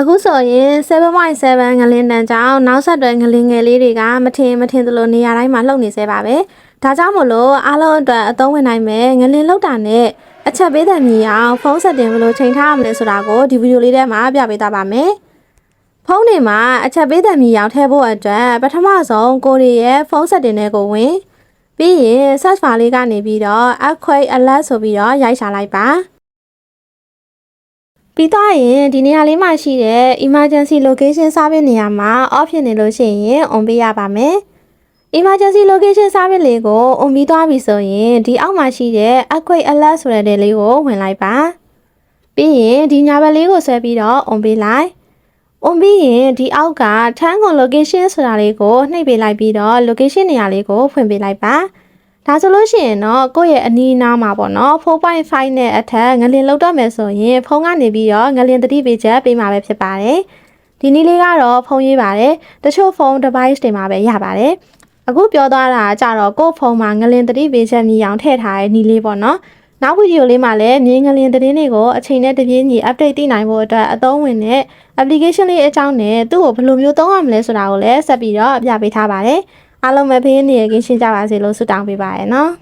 အခုဆိုရင်7.7ငလင်းတန်ကြောင့်နောက်ဆက်တွဲငလင်းငယ်လေးတွေကမထင်မထင်သလိုနေရာတိုင်းမှာလှုပ်နေသေးပါပဲဒါကြောင့်မို့လို့အားလုံးအတွက်အသုံးဝင်နိုင်မယ်ငလင်းလှုပ်တာနဲ့အချက်ပေးတဲ့မြည်အောင်ဖုန်းဆက်တင်ဘယ်လိုချိန်ထားရမလဲဆိုတာကိုဒီဗီဒီယိုလေးထဲမှာပြပေးသွားပါမယ်ဖုန်းတွေမှာအချက်ပေးတဲ့မြည်အောင်ထည့်ဖို့အတွက်ပထမဆုံးကိုရီရဲ့ဖုန်းဆက်တင်တဲ့ကိုဝင်ပြီးရင် search bar လေးကနေပြီးတော့ earthquake alert ဆိုပြီးတော့ရိုက်ရှာလိုက်ပါ ပြီးတော့ရင်ဒီနေရာလေးမှာရှိတဲ့ emergency location service နေရာမှာ off ဖြစ်နေလို့ရှိရင် on ပေးရပါမယ်။ emergency location service လေးကို on ပြီးသွားပြီဆိုရင်ဒီအောက်မှာရှိတဲ့ earthquake alert ဆိုတဲ့တဲ့လေးကိုဝင်လိုက်ပါ။ပြီးရင်ဒီညာဘက်လေးကိုဆွဲပြီးတော့ on ပေးလိုက်။ on ပြီးရင်ဒီအောက်က turn on location ဆိုတာလေးကိုနှိပ်ပေးလိုက်ပြီးတော့ location နေရာလေးကိုဖွင့်ပေးလိုက်ပါ။ ဒါဆိုလို့ရှိရင်တော့ကိုယ့်ရဲ့အနီးအနားမှာပေါ့နော်4.5နဲ့အထက်ငလင်လောက်တော့မယ်ဆိုရင်ဖုန်းကနေပြီးတော့ငလင်တတိပေးချက်ပေးမှာပဲဖြစ်ပါတယ်ဒီနည်းလေးကတော့ဖုန်းရေးပါတယ်တချို့ဖုန်း device တွေမှာပဲရပါတယ်အခုပြောသွားတာကကြတော့ကိုယ့်ဖုန်းမှာငလင်တတိပေးချက်မြည်အောင်ထည့်ထားတဲ့နည်းလေးပေါ့နော်နောက်ဗီဒီယိုလေးမှာလည်းမြင်းငလင်သတင်းတွေကိုအချိန်နဲ့တပြေးညီ update သိနိုင်ဖို့အတွက်အသုံးဝင်တဲ့ application လေးအကြောင်းနဲ့သူ့ကိုဘယ်လိုမျိုးသုံးရမလဲဆိုတာကိုလည်းဆက်ပြီးတော့ပြပေးထားပါတယ် အားလုံးပဲဘေးနေရကင်းရှင်းကြပါစေလို့ဆုတောင်းပေးပါရနော်။